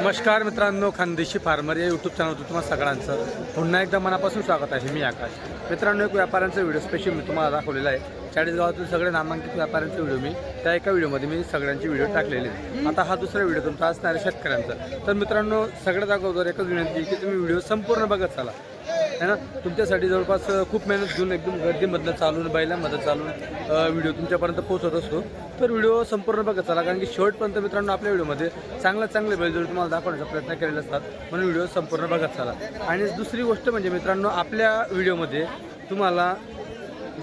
नमस्कार मित्रांनो खानदेशी फार्मर या यूट्यूब चॅनलवर तुम्हाला सगळ्यांचं पुन्हा एकदा मनापासून स्वागत आहे. मी आकाश. मित्रांनो एक व्यापाऱ्यांचा व्हिडिओ स्पेशल मी तुम्हाला दाखवलेला आहे. चाळीस गावातील सगळे नामांकित व्यापाऱ्यांचे व्हिडिओ मी त्या एका व्हिडिओमध्ये मी सगळ्यांचे व्हिडिओ टाकलेले आहेत. आता हा दुसरा व्हिडिओ तुमचा असणार आहे शेतकऱ्यांचा. तर मित्रांनो सगळ्यात अगोदर एकच विनंती की तुम्ही व्हिडिओ संपूर्ण बघत चाला. है ना? तुमच्यासाठी जवळपास खूप मेहनत घेऊन एकदम गर्दीमधनं चालून बैलांमधनं चालून व्हिडिओ तुमच्यापर्यंत पोहोचत असतो. तर व्हिडिओ संपूर्ण बघत चला कारण की शेवटपर्यंत मित्रांनो आपल्या व्हिडिओमध्ये चांगल्या चांगले बैलजोडी तुम्हाला दाखवण्याचा प्रयत्न केलेले असतात. म्हणून व्हिडिओ संपूर्ण बघत चला. आणि दुसरी गोष्ट म्हणजे मित्रांनो आपल्या व्हिडिओमध्ये तुम्हाला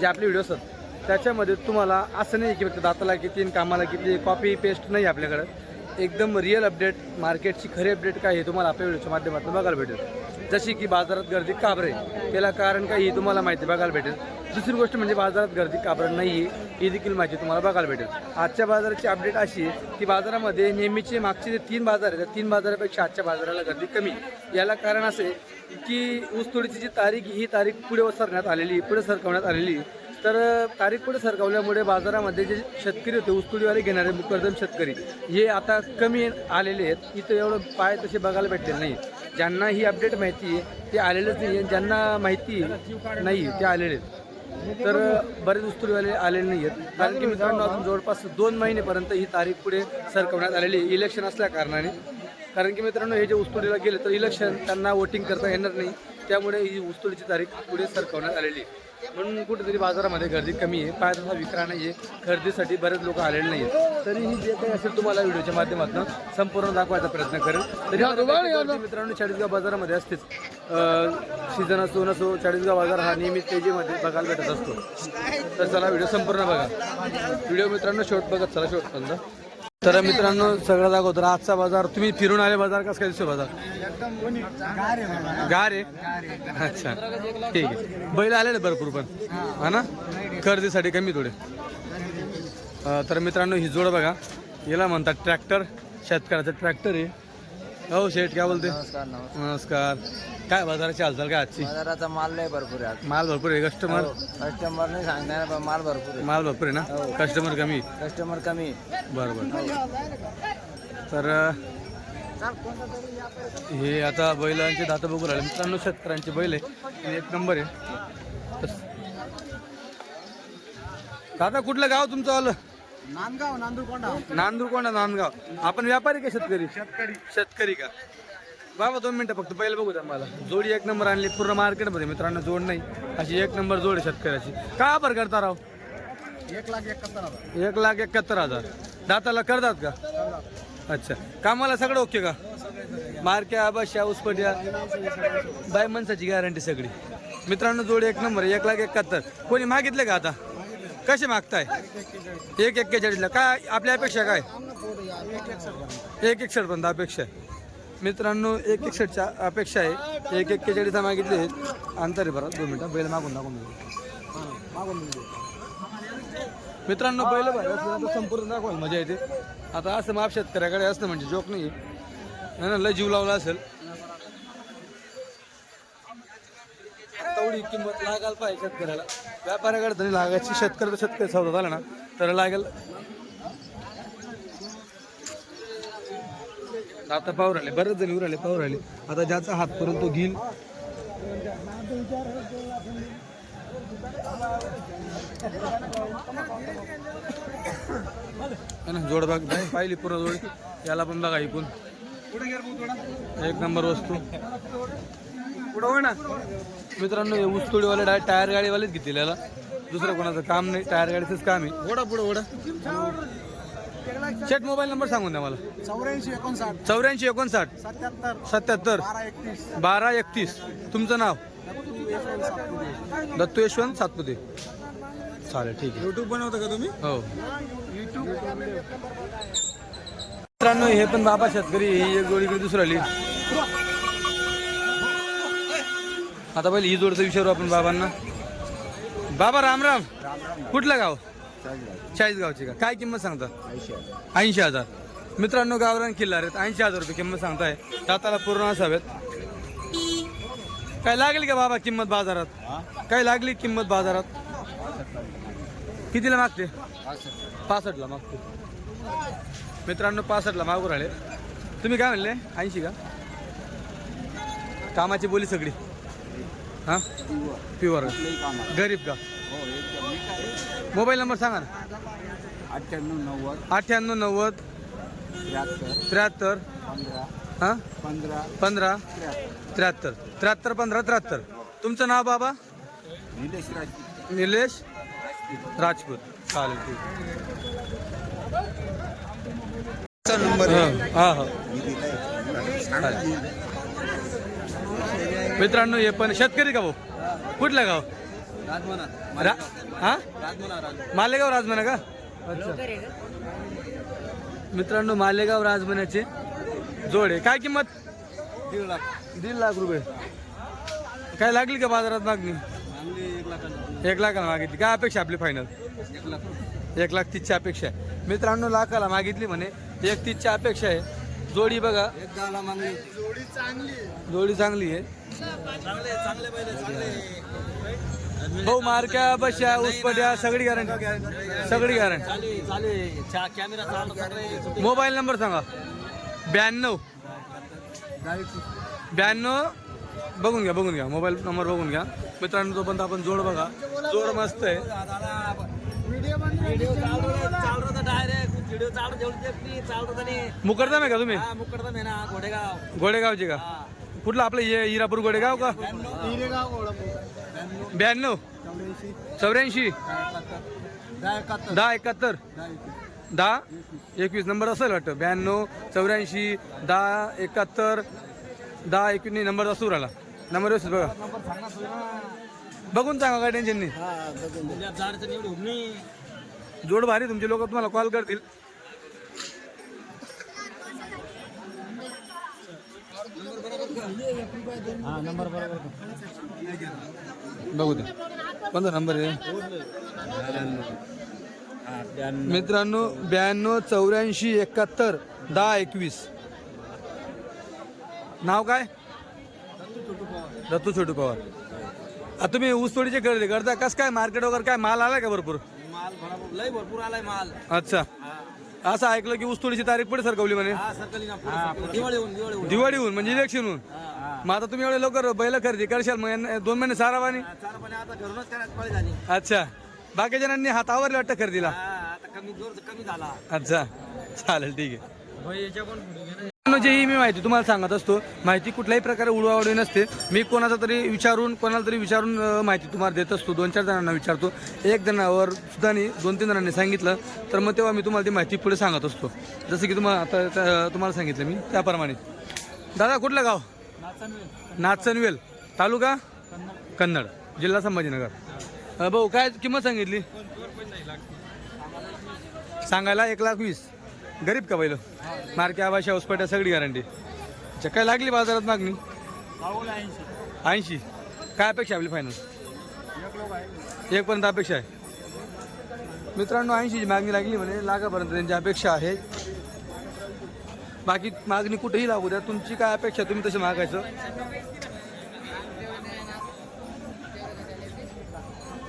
जे आपले व्हिडिओ असतात त्याच्यामध्ये तुम्हाला असं नाही की फक्त दाताला किती कामाला किती कॉपी पेस्ट नाही आपल्याकडं. एकदम रिअल अपडेट मार्केटची खरी अपडेट काय हे तुम्हाला आपल्या व्हिडिओच्या माध्यमातून बघायला भेटेल. जशी की बाजारात गर्दी काबरे त्याला कारण काय हे तुम्हाला माहिती बघायला भेटेल. दुसरी गोष्ट म्हणजे बाजारात गर्दी काबरं नाही ही देखील माहिती तुम्हाला बघायला भेटेल. आजच्या बाजाराची अपडेट अशी आहे की बाजारामध्ये नेहमीचे मागचे जे तीन बाजार आहेत त्या तीन बाजारापेक्षा आजच्या बाजाराला गर्दी कमी याला कारण असे की ऊसतोडीची जी तारीख ही तारीख पुढे सरण्यात आलेली पुढे सरकवण्यात आलेली तर तारीख पुढे सरकवल्यामुळे बाजारामध्ये जे शेतकरी होते उस्तुडीवाले घेणारे मुकरदम शेतकरी हे आता कमी आलेले आहेत. इथं एवढं पाय तसे बघायला भेटलेले नाही ज्यांना ही अपडेट माहिती आहे ते आलेलेच नाही ज्यांना माहिती नाही ते आलेले आहेत. तर बरेच उस्तुडीवाले आलेले नाही आहेत. कारण की मित्रांनो अजून जवळपास दोन महिनेपर्यंत ही तारीख पुढे सरकवण्यात आलेली आहे. इलेक्शन असल्या कारणाने. कारण की मित्रांनो हे जे उस्तुडीला गेले तर इलेक्शन त्यांना वोटिंग करता येणार नाही. त्यामुळे ही उस्तुडीची तारीख पुढे सरकवण्यात आलेली आहे. म्हणून कुठेतरी बाजारामध्ये गर्दी कमी आहे. पाय तसा विक्रा नाही आहे खरेदीसाठी बरेच लोक आलेले नाही आहेत तरीही जे काही असेल तुम्हाला व्हिडिओच्या माध्यमातून संपूर्ण दाखवायचा प्रयत्न करेल तरी मित्रांनो चाळीसगाव बाजारामध्ये असतेच. सीझन असो नसो चाळीसगाव बाजार हा नेहमी तेजीमध्ये बघायला भेटत असतो. तर चला व्हिडिओ संपूर्ण बघा. व्हिडिओ मित्रांनो शॉर्ट बघत चला शॉर्टपर्यंत तर मित्रांनो सगळं दाखवतो. आजचा बाजार तुम्ही फिरून आले बाजार कसं काय दिसतो बाजार? गार आहे. अच्छा. ठीक आहे. बैल आलेले भरपूर पण. हा ना? खरेदीसाठी कमी थोडे. तर मित्रांनो ही जोड बघा. याला म्हणतात ट्रॅक्टर. शेतकऱ्याचं ट्रॅक्टर आहे. हो शेठ काय बोलते? नमस्कार नमस्कार. नमस्कार. काय बाजाराची हालचाल काय आजची? बाजाराचा माल लय भरपूर आहे माल भरपूर आहे कस्टमर कस्टमर नाही सांगणार पण माल भरपूर आहे. माल भरपूर आहे ना? कस्टमर कमी? कस्टमर कमी. बरं बरं तर हे आता बैलांचे दात बघू राहिले. मित्रांनो शेतकऱ्यांचे बैल आहे. एक नंबर आहे. दादा कुठलं गाव तुमचं आलं? नांदगाव नांदूरकोंडा. नांदगाव. आपण व्यापारी का शेतकरी? शेतकरी. शेतकरी का? बाबा दोन मिनिटं फक्त बैल बघू द्या मला. जोडी एक नंबर आणली पूर्ण मार्केटमध्ये. मित्रांनो जोड नाही. अशी एक नंबर जोड आहे शेतकऱ्याची. का बरं करता राव? एक लाख एकाहत्तर हजार. एक लाख एकाहत्तर हजार. दाताला करतात का? अच्छा. कामाला सगळं ओके का? मारक्या बशा उसपट्या. बाय माणसाची गॅरंटी सगळी. मित्रांनो जोडी एक नंबर एक लाख एकाहत्तर. कोणी मागितले का आता? कसे मागताय? एक एक्केचाळीसला. काय आपल्या अपेक्षा काय? एक एकसठ पर्यंत अपेक्षा आहे. मित्रांनो एक एकसठच्या अपेक्षा आहे. एक एक्केचाळीसला मागितली अंतर आहे बरं दोन मिनटं बैल मागून दाखवून मागून मित्रांनो बैल बाहेर संपूर्ण दाखवायला मजा येते. आता असं माप शेतकऱ्याकडे असणं म्हणजे जोक नाही ना लय जीव लावला असेल. तेवढी किंमत लागायला पाहिजे शेतकऱ्याला. व्यापाऱ्याकडे तरी लागायची शेतकरी तर शेतकरी सौदा झाला ना तर लागेल. आता पाहू राहिले बरेच जण येऊ राहिले पाहू राहिले. आता ज्याचा हात पर्यंत तो घेईल. जोडबाग जोड नाही पाहिली पूर्ण जोड. याला पण बघा ऐकून एक नंबर वस्तू. मित्रांनो हे ऊसतोडीवाले डाय टायर गाडीवालेच घेतील याला. दुसरं कोणाचं काम नाही टायर गाडीचंच काम आहे. ओढा पुढं ओढा. शेट मोबाईल नंबर सांगून द्या मला. चौऱ्याऐंशी एकोणसाठ. चौऱ्याऐंशी एकोणसाठ. सत्याहत्तर. सत्याहत्तर. बारा एकतीस. तुमचं नाव? दत्तू यशवंत सातपुते. चालेल ठीक आहे. युट्यूब बनवता का तुम्ही? हो. मित्रांनो हे पण बाबा शेतकरी ही एक इकडे दुसरी आली. आता पहिले ही जोडचं विचारू आपण बाबांना. बाबा राम राम. कुठलं गाव? चाळीस गावची का? काय किंमत सांगता? ऐंशी हजार. मित्रांनो गावरान किल्ला आहेत. ऐंशी हजार रुपये किंमत सांगताय. दाताला पूर्ण असावेत. काय लागली का बाबा किंमत बाजारात? काय लागली किंमत बाजारात? कितीला मागते? पासष्टला मागते. मित्रांनो पासष्टला मागू राहिले. तुम्ही काय म्हणले? ऐंशी का? कामाची बोली सगळी. हां? प्युअर गरीब का? मोबाईल नंबर सांगा ना. अठ्ठ्याण्णव नव्वद. अठ्ठ्याण्णव नव्वद. त्र्याहत्तर. त्र्याहत्तर. पंधरा. हां? पंधरा. पंधरा. त्र्याहत्तर. त्र्याहत्तर. पंधरा त्र्याहत्तर. तुमचं नाव बाबा? निलेश राजपूत. निलेश राजपूत. चालेल ठीक नंबर हां हां. मित्रांनो हे पण शेतकरी का भाऊ? कुठलं गाव? रा हा? मालेगाव राजमाना का? अच्छा. मित्रांनो मालेगाव राजमान्याचे जोड. आहे काय किंमत? दीड लाख. दीड लाख रुपये. काय लागली का बाजारात मागणी? एक लाख एक लाखाला मागितली. काय अपेक्षा आपली फायनल एक लाख. एक लाख तीसची अपेक्षा आहे. मित्रांनो लाखाला मागितली म्हणे. एक तीसची अपेक्षा आहे. जोडी बघा. जोडी चांगली जोडी चांगली आहे. भाऊ मारक्या बशा उसपट्या सगळी गॅरंटी सगळी गॅरंटी मोबाईल नंबर सांगा. ब्याण्णव. ब्याण्णव. बघून घ्या बघून घ्या. मोबाईल नंबर बघून घ्या. मित्रांनो तोपर्यंत आपण जोड बघा जोड मस्त आहे. मुकरदम आहे का तुम्ही? मुकडदम आहे ना घोडेगाव. गोडेगावचे का? कुठलं आपलं हे इरापूर गोडेगाव का? ब्याण्णव. चौऱ्याऐंशी. दहा एकाहत्तर. दहा एकवीस. नंबर असेल वाटतं. ब्याण्णव चौऱ्याऐंशी दहा एकाहत्तर. दहा एकवीस नंबर असू राहिला. नंबर व्यवस्थित बघा. बघून सांगा काय टेन्शन नाही. जोड भारी तुमचे लोक तुम्हाला कॉल करतील. बघू दे कोणता नंबर आहे? मित्रांनो ब्याण्णव चौऱ्याऐंशी एकाहत्तर दहा एकवीस. नाव काय? दत्तू छोटू पवार. आता तुम्ही ऊसतोडीचे खरेदी करता? कस काय? मार्केट वगैरे काय? माल आलाय का भरपूर? माल भरपूर लय भरपूर आलाय माल. अच्छा. असं ऐकलं की ऊसतोडीची तारीख पुढे सरकवली म्हणे. हा सरकली ना पुढे दिवाळी होऊन दिवाळीहून म्हणजे इलेक्शन होऊन. मग आता तुम्ही एवढे लवकर बैल खरेदी करशाल मग यांना दोन महिने सारावानी? चार पण आता घरूनच करायची पळी झाली. अच्छा. बाकी जणांनी हात आवरले वाटतं खरेदीला? हा आता कमी जोर कमी झाला. अच्छा. चालेल ठीक आहे. म्हणजे ही मी माहिती तुम्हाला सांगत असतो. माहिती कुठल्याही प्रकारे उडवाउडवी नसते. मी कोणाचा तरी विचारून कोणाला तरी विचारून माहिती तुम्हाला देत असतो. दोन चार जणांना विचारतो. एक जणावर सुद्धा नाही दोन तीन जणांनी सांगितलं तर मग तेव्हा मी तुम्हाला ती माहिती पुढे सांगत असतो. जसं की तुम्हाला आता तुम्हाला सांगितलं मी त्याप्रमाणे. दादा कुठलं गाव? नाचनवेल. तालुका? कन्नड. जिल्हा संभाजीनगर. भाऊ काय किंमत सांगितली? सांगायला एक लाख वीस. गरीब का पहिलं मार्के आवाशा हॉस्पिटल सगळी गॅरंटी अच्छा काय लागली बाजारात मागणी? ऐंशी. काय अपेक्षा आपली फायनल एक पर्यंत अपेक्षा आहे. मित्रांनो ऐंशीची मागणी लागली म्हणे लाखापर्यंत त्यांची अपेक्षा आहे. बाकी मागणी कुठेही लागू द्या तुमची काय अपेक्षा तुम्ही तसं मागायचं.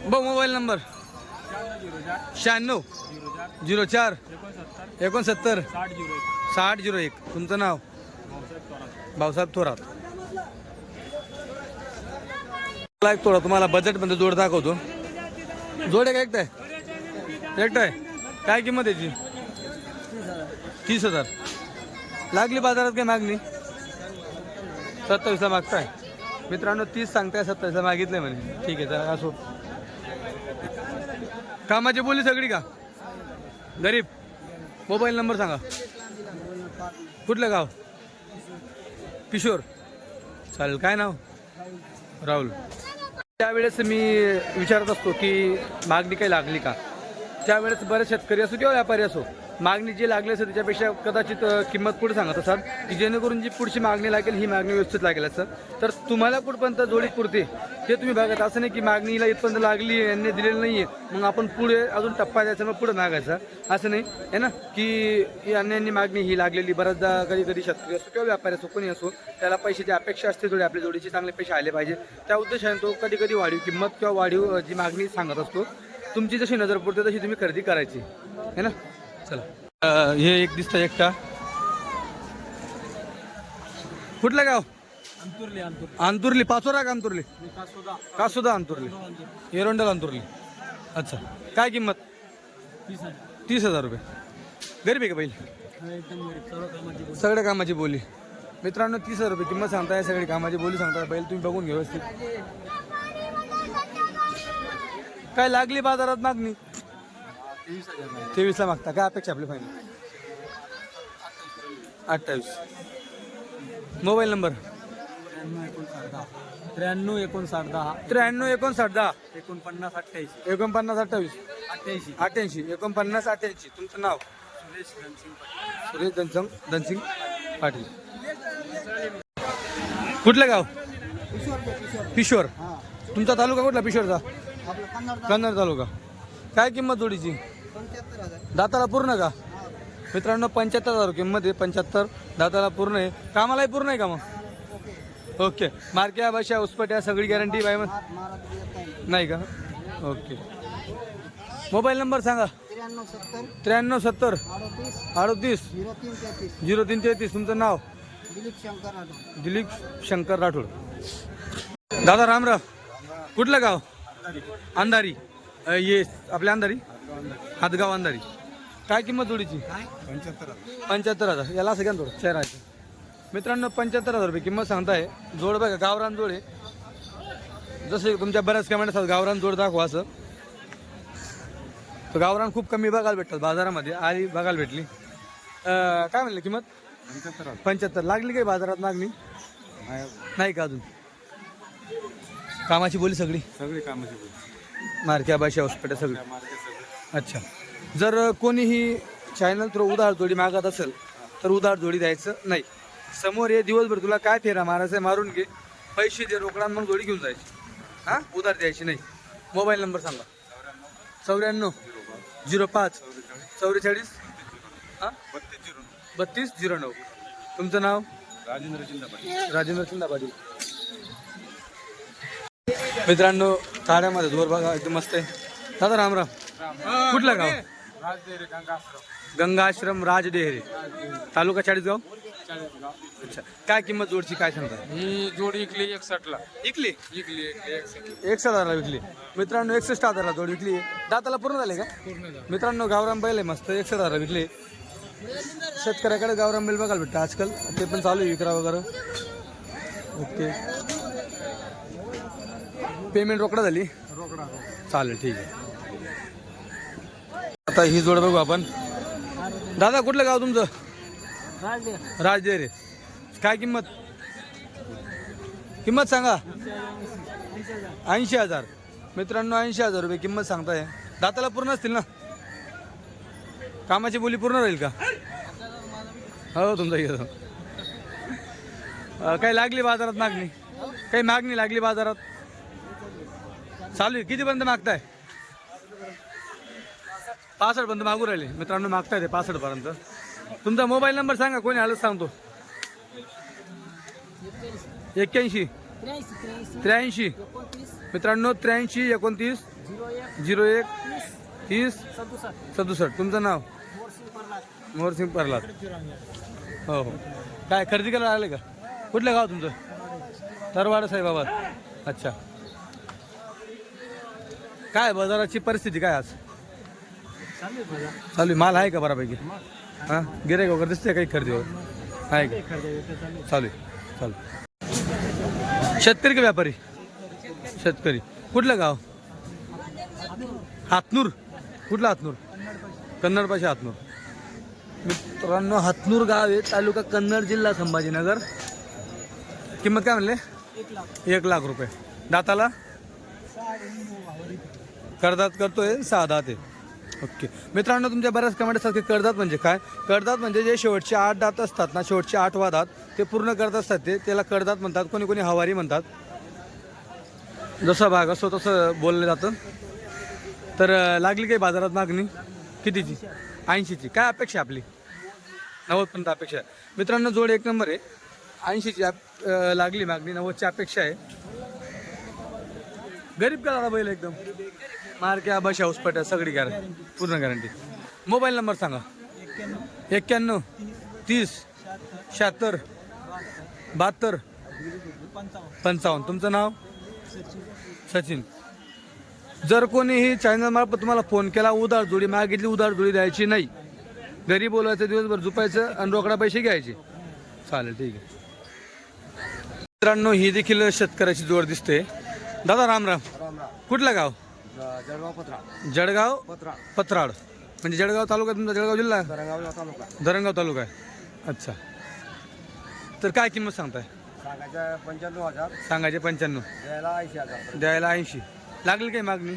बघ मोबाईल नंबर. शहाण्णव. झिरो चार. एकोणसत्तर. साठ झिरो एक. तुमचं नाव? भाऊसाहेब थोरात. एक थोडा तुम्हाला बजेटमध्ये जोड दाखवतो. जोड आहे. का एकटा आहे. काय किंमत याची? तीस हजार. लागली बाजारात काय मागणी? सत्तावीसला मागताय. मित्रांनो तीस सांगताय सत्तावीसला मागितलंय म्हणे. ठीक आहे तर असो. कामाची बोली सगळी का? गरीब. मोबाईल नंबर सांगा. कुठलं गाव? किशोर. चालेल काय नाव? राहुल. त्यावेळेस मी विचारत असतो की मागणी काही लागली का? त्यावेळेस बरेच शेतकरी असो किंवा व्यापारी असो मागणी जी लागली असेल त्याच्यापेक्षा कदाचित किंमत पुढे सांगत असाल की जेणेकरून जी पुढची मागणी लागेल ही मागणी व्यवस्थित लागेल असं तर तुम्हाला कुठपर्यंत जोडी पुरते ते तुम्ही बघत असं नाही की मागणीला इथपर्यंत लागली यांनी दिलेली नाही आहे मग आपण पुढे अजून टप्पा द्यायचा मग पुढे मागायचा असं नाही आहे ना? की यांनी मागणी ही लागलेली. बऱ्याचदा कधी कधी शेतकरी असो किंवा व्यापारी असो कोणी असो त्याला पैशाची अपेक्षा असते थोडी आपल्या जोडीचे चांगले पैसे आले पाहिजे. त्या उद्देशाने तो कधी कधी वाढीव किंमत किंवा वाढीव जी मागणी सांगत असतो तुमची जशी नजर पडते तशी तुम्ही खरेदी करायची है ना? चला. हे एक दिसतं एकटा. कुठलं गाव? अंतुरली अंतुर अंतुर्ली. पाचोरा का अंतुर्ली? का सुद्धा अंतुर्ली. एरोंडल अंतुर्ली. अच्छा. काय किंमत? तीस हजार. रुपये. गरीब आहे का बैल. सगळ्या कामाची बोली. मित्रांनो तीस हजार रुपये किंमत सांगताय सगळी कामाची बोली सांगताय. बैल तुम्ही बघून घ्या व्यवस्थित. काय लागली बाजारात मागणी? तेवीसला मागता. काय अपेक्षा आपली फायनल अठ्ठावीस. Mobile number? त्र्याण्णव एकोणसाठ दहा. त्र्याण्णव एकोणसाठ दहा. त्र्याण्णव एकोणसाठ दहा एकोणपन्नास अठ्ठ्याऐंशी एकोणपन्नास अठ्ठावीस. अठ्ठ्याऐंशी. अठ्ठ्याऐंशी. एकोणपन्नास अठ्ठ्याऐंशी. तुमचं नाव? सुरेश रणसिंग सुरेश धनसंग धनसिंग पाटील. कुठलं गाव? पिशोर तुमचा तालुका कुठला? पिशोरचा कन्नड तालुका. काय किंमत जोडीची? दाताला पूर्ण का? मित्रांनो पंच्याहत्तर हजार किंमत आहे पंच्याहत्तर. दाताला पूर्ण आहे. कामालाही पूर्ण आहे का मग? ओके. मार्क्या भाषा उसपट्या सगळी गॅरंटी बाय मग नाही का? ओके. मोबाईल नंबर सांगा. त्र्याण्णव सत्तर. त्र्याण्णव सत्तर. अडतीस. अडतीस. झिरो तीन तेहतीस. तुमचं नाव? दिलीप शंकर आडो दिलीप शंकर राठोड. दादा रामराव कुठलं गाव? अंधारी. अ, ये आपल्या अंधारी? हातगाव अंधारी. काय किंमत जोडीची? पंच्याहत्तर हजार. याला असं घ्या ना थोडं. मित्रांनो पंच्याहत्तर हजार रुपये किंमत सांगताय. जोड बघा गावरान जोड आहे. जसे तुमच्या बऱ्याच कमेंट असतात गावरान जोड दाखवा असं. तर गावरान खूप कमी बघायला भेटतात बाजारामध्ये. आली बघायला भेटली. अ, काय म्हणलं किंमत? पंच्याहत्तर लागली काही बाजारात मागणी? नाही. का अजून? कामाची बोली सगळी? सगळी कामाची मार्क्या भाषा हॉस्पिटल सगळी. अच्छा. जर कोणीही चॅनल थ्रू उधार जोडी मागत असेल तर उधार जोडी द्यायचं नाही. समोर ये दिवसभर तुला काय फेरा मारायचं आहे, मारून घे. पैसे दे रोकडा मग जोडी घेऊन जायची. हां? उधार द्यायची नाही. मोबाईल नंबर सांगा. चौऱ्याण्णव झिरो पाच चौवेचाळीस हां? बत्तीस झिरो नऊ. तुमचं नाव? राजेंद्र राजेंद्र सिंधा पाटील मित्रांनो काड्यामध्ये जोर बघा एकदम मस्त आहे. दादा रामराम कुठलं गाव? गंगाश्रम राजडेहरे तालुका चाळीसगाव? अच्छा. काय किंमत जोडची काय सांगता? ही जोडी इकली एकसठला. विकली एकसठ एकसष्ट हजारला विकली. मित्रांनो एकसष्ट हजारला जोड विकली. दाताला पूर्ण झाले का? मित्रांनो गावराम बैल आहे मस्त एकसष्ट हजारला विकली. शेतकऱ्याकडे गावराम बैल बघायला भेटतं आजकाल. ते पण चालू आहे विक्रा वगैरे. ओके. पेमेंट रोकडा झाली? रोकडा चालेल ठीक आहे. आता ही जोड बघू आपण. दादा कुठलं गाव तुमचं? राजदे. राजदेरे काय किंमत? किंमत सांगा. ऐंशी हजार. मित्रांनो ऐंशी हजार रुपये किंमत सांगताय. दाताला पूर्ण असतील ना? कामाची बोली पूर्ण राहील का? हो तुमचा घेतो. काही लागली बाजारात मागणी? काही मागणी लागली बाजारात? चालू आहे. कितीपर्यंत मागताय? पासष्टपर्यंत मागू राहिले. मित्रांनो मागताय ते पासष्ट तुमचा मोबाईल नंबर सांगा कोणी आलं सांगतो. एक्क्याऐंशी. त्र्याऐंशी. मित्रांनो त्र्याऐंशी एकोणतीस झिरो एक तीस सदुसष्ट. तुमचं नाव? मोहरसिंग परलाद हो हो. काय खरेदी करायला लागले का? कुठलं गाव तुमचं? तरवाडा साहेबाबाद अच्छा. काय बाजाराची परिस्थिती काय आज? चालू आहे. माल आहे का बऱ्यापैकी? हां? गिरायक वगैरे दिसते काही खरेदीवर? आहे का? चालू आहे. चालू शेतकरी का व्यापारी? शेतकरी. कुठलं गाव? हातनूर. कुठलं हातनूर? कन्नड पाशी हातनूर. मित्रांनो हातनूर गाव आहे तालुका कन्नड जिल्हा संभाजीनगर. किंमत काय म्हणले? एक लाख रुपये. दाताला? कर्जात करतोय सहा दात आहे. ओके. मित्रांनो तुमच्या बऱ्याच कमेंट असतात की कर्जात म्हणजे काय? कर्जात म्हणजे जे शेवटचे आठ दात असतात ना शेवटचे आठवा दात ते पूर्ण करत असतात ते. त्याला कर्जात म्हणतात कोणी कोणी हवारी म्हणतात. जसा भाग असतो तसं बोललं जातं. तर लागली काही बाजारात मागणी? कितीची? ऐंशीची. काय अपेक्षा आपली? नव्वदपर्यंत अपेक्षा आहे. मित्रांनो जोड एक नंबर आहे. ऐंशीची लागली मागणी नव्वदची अपेक्षा आहे. गरीब का दादा बैल एकदम? मार्क्या बशा हॉस्पिटल सगळी गॅरंटी पूर्ण गॅरंटी। मोबाईल नंबर सांगा। एक्क्याण्णव तीस शहात्तर बहात्तर पंचावन्न। तुमचं नाव? सचिन। जर कोणीही चॅनल मार्फत तुम्हाला फोन केला उधार जोडी मागितली उधार जोडी द्यायची नाही. घरी बोलवायचं दिवसभर झुपायचं आणि रोकडा पैसे घ्यायचे. चालेल ठीक आहे. मित्रांनो ही देखील शेतकऱ्याची जोड दिसते. दादा राम राम. कुठलं गाव? जळगाव पत्रा जळगाव पत्रा पत्राड. म्हणजे जळगाव तालुका तुमचा जळगाव जिल्हा करंगाव तालुका. धरणगाव तालुका आहे. अच्छा. तर काय किंमत सांगताय? सांगायचं पंच्याण्णव हजार. सांगायचे पंच्याण्णव. द्यायला ऐंशी हजार. द्यायला ऐंशी. लागली काही मागणी?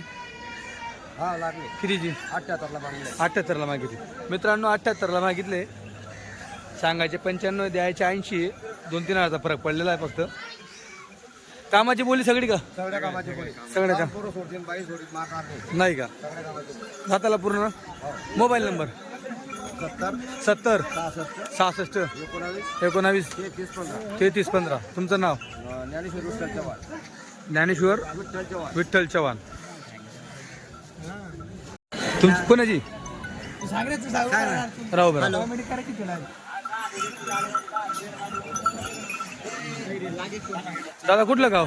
हा लागले. कितीची? अठ्ठ्याहत्तरला मागले अठ्ठ्याहत्तरला मागितली. मित्रांनो अठ्ठ्याहत्तरला मागितले. सांगायचे पंच्याण्णव द्यायचे ऐंशी. दोन तीन हजारचा फरक पडलेला आहे फक्त. कामाची बोली सगळी का? सगळ्या कामाचे पोळी सगळ्या का? पोरं सोडतील बाई सोडतील मारणार नाही. नाही का? सगळ्या कामाचे पोळी. हाताला पूर्ण? Mobile number? सत्तर. सत्तर. सहासष्ट. सहासष्ट. एकोणावीस. एकोणावीस. तेहतीस पंधरा. तेहतीस पंधरा. तुमचं नाव? अं, ज्ञानेश्वर विठ्ठल चव्हाण. ज्ञानेश्वर विठ्ठल चव्हाण. विठ्ठल चव्हाण. तुम कोणाची? राहू बरं. दादा कुठलं गाव?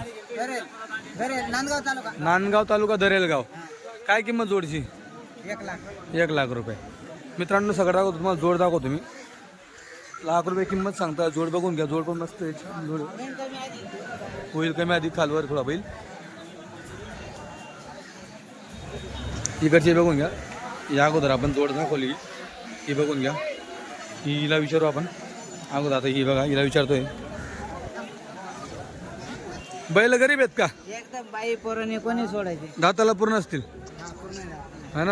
नांदगाव तालुका नांदगाव तालुका दरेलगाव. काय किंमत जोडची? एक लाख एक लाख रुपये. मित्रांनो सगळं दाखवतो तुम्हाला जोड दाखवतो मी. लाख रुपये किंमत सांगता जोड बघून घ्या. जोड पण मस्त आहे जोड. होईल कमी आधी खालवर थोडा होईल इकडची बघून घ्या. या अगोदर आपण जोड दाखवली. ही बघून घ्या. ही हिला विचारू आपण. अगोदर आता ही बघा हिला विचारतोय. बैल गरीब आहेत का? एकदम बाई पोराने कोणी सोडायचे. दाताला पूर्ण असतील? हा, पूर्ण. है ना?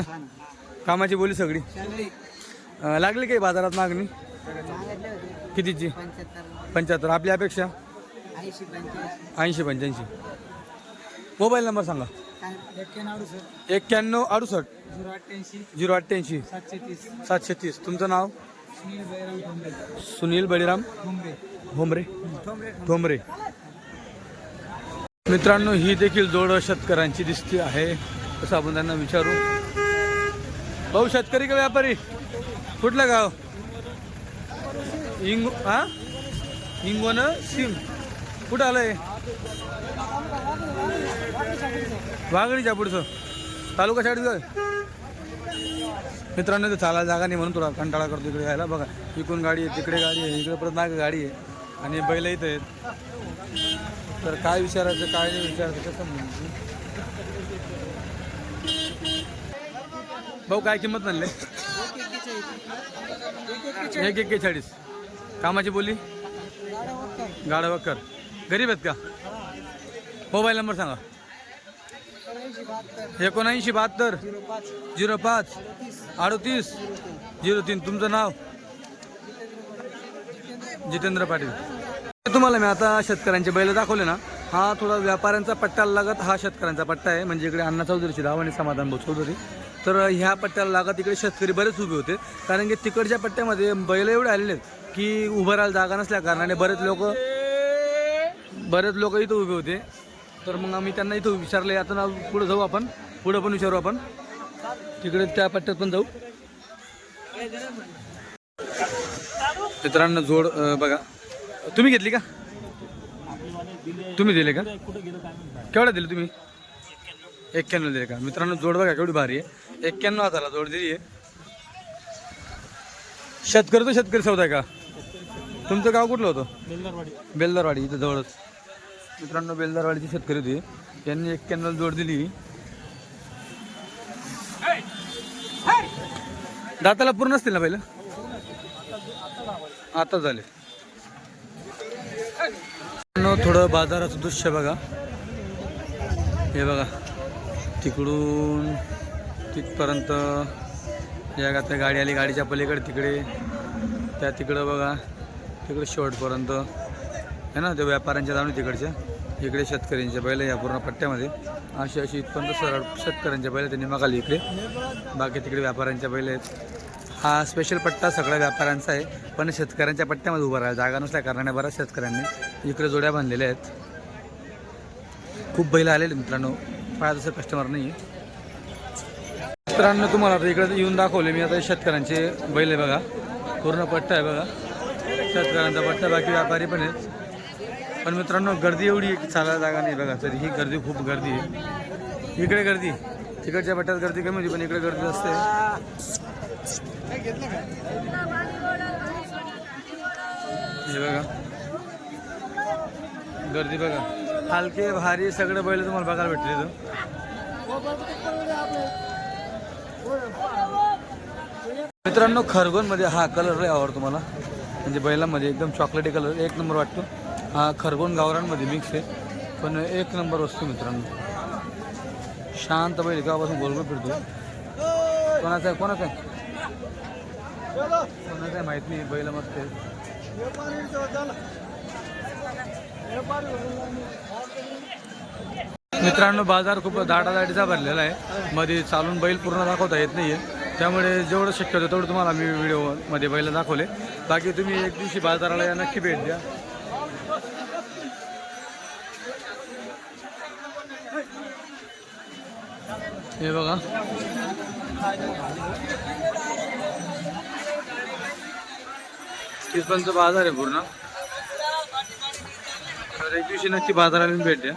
कामाची बोली सगळी? अं, लागली काही बाजारात मागणी? होते. कितीची? पंच्याहत्तर. पंच्याहत्तर. आपली अपेक्षा? ऐंशी पंच्याऐंशी. ऐंशी पंच्याऐंशी. मोबाईल नंबर सांगा. काय? एक्क्याण्णव अडुसष्ट. एक्क्याण्णव अडुसष्ट. झिरो अठ्ठ्याऐंशी. झिरो अठ्ठ्याऐंशी. सातशे तीस सातशे तीस तुमचं नाव? सुनील बैराम ठोंबरे. सुनील बळीराम ठोंबरे. होमरे ठोंबरे. ठोंबरे. मित्रांनो ही देखील जोड शेतकऱ्यांची दिसती आहे. तसं आपण त्यांना विचारू. भाऊ शेतकरी का व्यापारी? कुठलं गाव? इंग हा इंगोन सिम. कुठं आलंय? वाघडीच्या पुढचं. तालुका शाळेत मित्रांनो इथं चालायला जागा नाही म्हणून तुला कंटाळा करतो इकडे यायला. बघा इकडून गाडी आहे तिकडे गाडी आहे इकडे परत मागे गाडी आहे. आणि बैल इथं आहेत. तर काय विचारायचं काय नाही विचारायचं कसं म्हणजे भाऊ काय किंमत म्हणले? एक एक्केचाळीस कामाची बोली? गाडा वक्कर गरीब आहेत का? मोबाईल नंबर सांगा. एकोणऐंशी बहात्तर. झिरो पाच झिरो पाच. अडतीस. झिरो तीन. तुमचं नाव? जितेंद्र पाटील. तुम्हाला मी आता शेतकऱ्यांचे बैल दाखवले ना हा थोडा व्यापाऱ्यांचा पट्ट्याला लागत हा शेतकऱ्यांचा पट्टा आहे. म्हणजे इकडे अण्णा चौधरीची धाव आणि समाधान भाऊ चौधरी. तर ह्या पट्ट्याला लागत इकडे शेतकरी बरेच उभे होते. कारण की तिकडच्या पट्ट्यामध्ये बैल एवढे आलेले आहेत की उभं राहायला जागा नसल्या कारणाने बरेच लोक बरेच लोक इथं उभे होते. तर मग आम्ही त्यांना इथं विचारले आता ना पुढे जाऊ आपण. पुढं पण विचारू आपण. तिकडे त्या पट्ट्यात पण जाऊ. मित्रांनो जोड बघा. तुम्ही घेतली का? तुम्ही दिले का? केवढा दिले तुम्ही? एक्क्याण्णव दिले का? मित्रांनो जोड बघा केवढी भारी आहे. एक्क्याण्णव हजारला जोड दिली आहे. शेतकरी तो शेतकरी सौदा आहे का? तुमचं गाव कुठलं होतं? बेलदारवाडी इथं जवळच. मित्रांनो बेलदारवाडीची शेतकरी होती. यांनी एक्क्याण्णव जोड दिली. दाताला पूर्ण असतील ना पहिलं? आता झाले. मित्रांनो, थोडं बाजाराचं दृश्य बघा. हे बघा. तिकडून तिथपर्यंत या का त्या गाडी आली. गाडीच्या पलीकडे तिकडे. त्या तिकडं बघा. तिकडे शेवटपर्यंत. आहे ना ते व्यापाऱ्यांच्या जाऊन तिकडच्या. इकडे शेतकऱ्यांच्या बैल या पूर्ण पट्ट्यामध्ये. अशी अशी इथपर्यंत सरळ शेतकऱ्यांच्या बैल त्यांनी मागाली इकडे. बाकी तिकडे व्यापाऱ्यांच्या बैल आहेत. हा स्पेशल पट्टा सगळ्या व्यापाऱ्यांचा आहे. पण शेतकऱ्यांच्या पट्ट्यामध्ये उभा राहायला जागा नसल्या कारणाने बऱ्याच शेतकऱ्यांनी इकडे जोड्या बांधलेल्या आहेत. खूप बैल आलेले मित्रांनो. पाया तसं कस्टमर नाही मित्रांनो तुम्हाला आता इकडे येऊन दाखवले. मी आता शेतकऱ्यांचे बैल आहे बघा. पूर्ण पट्टा आहे बघा. शेतकऱ्यांचा पट्टा बाकी व्यापारी पण आहेत. पण मित्रांनो गर्दी एवढी आहे की चालायला जागा नाही बघा. तरी ही गर्दी खूप गर्दी आहे. इकडे गर्दी. तिकडच्या पट्ट्यात गर्दी कमी होती पण इकडे गर्दी असते हे बघा. गर्दी बघा. हलके भारी सगळे बैल तुम्हाला बघायला भेटले इथं. मित्रांनो खरगोनमध्ये हा कलर लय आवडतो मला. म्हणजे बैलांमध्ये एकदम चॉकलेटी कलर एक नंबर वाटतो. हा खरगोन गावरांमध्ये मिक्स आहे. पण एक नंबर वस्तू मित्रांनो. शांत बैल गावापासून गोलगोल फिरतो. कोणाचा आहे? कोणाचा आहे? कोणाचा आहे माहीत नाही. बैल मस्त आहे. मित्रांनो बाजार खूप दाटादाटीचा भरलेला आहे. मध्ये चालून बैल पूर्ण दाखवता येत नाही आहे त्यामुळे जेवढं शक्य होतं तेवढं तुम्हाला मी व्हिडिओमध्ये बैल दाखवले. बाकी तुम्ही एक दिवशी बाजाराला या नक्की भेट द्या. हे बघा. किसपणचं बाजार आहे पूर्ण. तर एक दिवशी नक्की बाजाराला भेट द्या.